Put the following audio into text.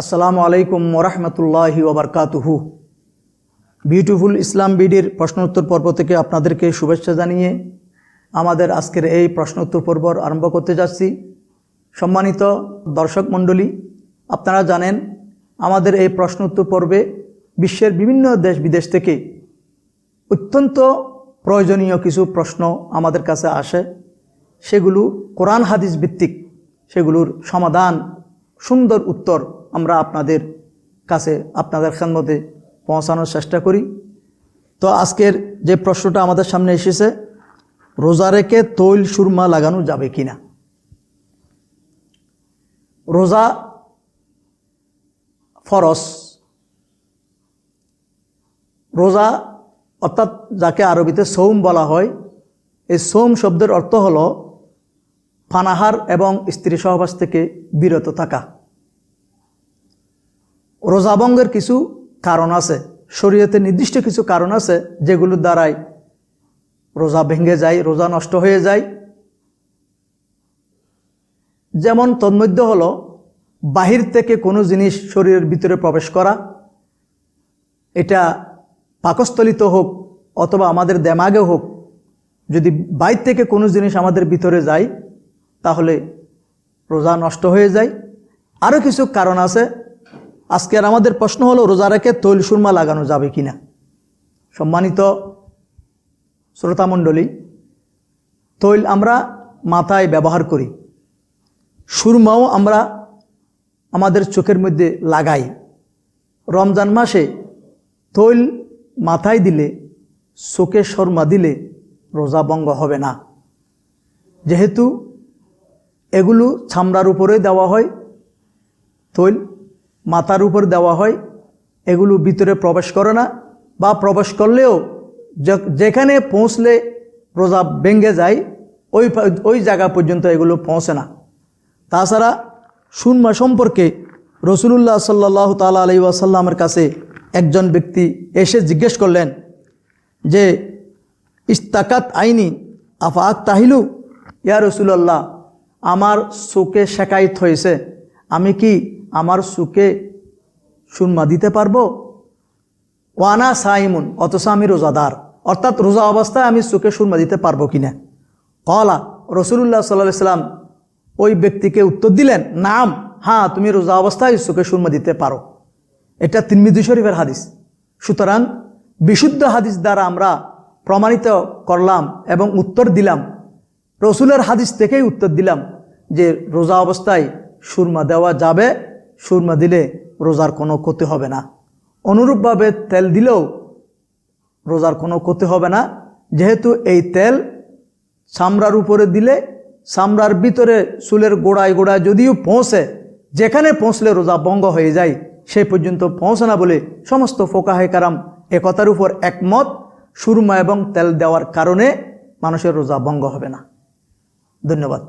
আসসালামু আলাইকুম ওরহমতুল্লাহি ওবরকাতুহু। বিউটিফুল ইসলাম বিডির প্রশ্নোত্তর পর্ব থেকে আপনাদেরকে শুভেচ্ছা জানিয়ে আমাদের আজকের এই প্রশ্ন উত্তর পর্ব আরম্ভ করতে যাচ্ছি। সম্মানিত দর্শক মণ্ডলী, আপনারা জানেন, আমাদের এই প্রশ্ন উত্তর পর্বে বিশ্বের বিভিন্ন দেশ বিদেশ থেকে অত্যন্ত প্রয়োজনীয় কিছু প্রশ্ন আমাদের কাছে আসে। সেগুলো কোরআন হাদিস ভিত্তিক, সেগুলোর সমাধান, সুন্দর উত্তর আমরা আপনাদের কাছে, আপনাদের খেদমতে পৌঁছানোর চেষ্টা করি। তো আজকের যে প্রশ্নটা আমাদের সামনে এসেছে, রোজা রেখে তৈল সুরমা লাগানো যাবে কি না রোজা ফরস রোজা অর্থাৎ যাকে আরবিতে সৌম বলা হয়, এই সোম শব্দের অর্থ হল, পানাহার এবং স্ত্রী সহবাস থেকে বিরত থাকা। রোজাবঙ্গের কিছু কারণ আছে, শরীয়তে নির্দিষ্ট কিছু কারণ আছে যেগুলোর দ্বারাই রোজা ভেঙে যায়, রোজা নষ্ট হয়ে যায়। যেমন তন্মধ্য হলো, বাহির থেকে কোনো জিনিস শরীরের ভিতরে প্রবেশ করা, এটা পাকস্থলিত হোক অথবা আমাদের দেমাগে হোক, যদি বাইর থেকে কোনো জিনিস আমাদের ভিতরে যায়, তাহলে রোজা নষ্ট হয়ে যায়। আরও কিছু কারণ আছে আজকের আমাদের প্রশ্ন হলো, রোজা রেখে তৈল সুরমা লাগানো যাবে কি না সম্মানিত শ্রোতামণ্ডলী, তৈল আমরা মাথায় ব্যবহার করি, সুরমাও আমরা আমাদের চোখের মধ্যে লাগাই। রমজান মাসে তৈল মাথায় দিলে, চোখে শর্মা দিলে রোজা ভঙ্গ হবে না। যেহেতু এগুলো ছামড়ার উপরে দেওয়া হয়, তৈল মাথার উপর দেওয়া হয়, এগুলো ভিতরে প্রবেশ করে না, বা প্রবেশ করলেও যেখানে পৌঁছলে রোজা ভেঙে যায়, ওই ওই জায়গা পর্যন্ত এগুলো পৌঁছে না। তাছাড়া সুনমা সম্পর্কে রসুলুল্লাহ সাল্লাহ তালা আলি ওয়াসাল্লামের কাছে একজন ব্যক্তি এসে জিজ্ঞেস করলেন যে, ইস্তাকাত আইনি আফাক তাহিলু ইয়া রসুলাল্লাহ, আমার সুকে শেখায়ত হয়েছে, আমি কি আমার সুখে সুনমা দিতে পারব? ওয়ানা সাইমুন, অথচ আমি রোজাদার। অর্থাৎ রোজা অবস্থায় আমি সুখে সুরমা দিতে পারব কিনা? কলা রসুল্লাহ সাল্লাহ সাল্লাম ওই ব্যক্তিকে উত্তর দিলেন, নাম হ্যাঁ তুমি রোজা অবস্থায় সুখে সুরমা দিতে পারো। এটা তিনমিদু শরীফের হাদিস। সুতরাং বিশুদ্ধ হাদিস দ্বারা আমরা প্রমাণিত করলাম এবং উত্তর দিলাম। রসুলের হাদিস থেকেই উত্তর দিলাম যে রোজা অবস্থায় সুরমা দেওয়া যাবে সুরমা দিলে রোজার কোনো ক্ষতি হবে না। অনুরূপভাবে তেল দিলেও রোজার কোনো ক্ষতি হবে না। যেহেতু এই তেল চামড়ার উপরে দিলে চামড়ার ভিতরে চুলের গোড়ায় গোড়ায় যদিও পৌঁছে, যেখানে পৌঁছলে রোজা ভঙ্গ হয়ে যায় সেই পর্যন্ত পৌঁছে না বলে সমস্ত ফোকাহে কারাম একতার উপর একমত সুরমা এবং তেল দেওয়ার কারণে মানুষের রোজা ভঙ্গ হবে না। ধন্যবাদ।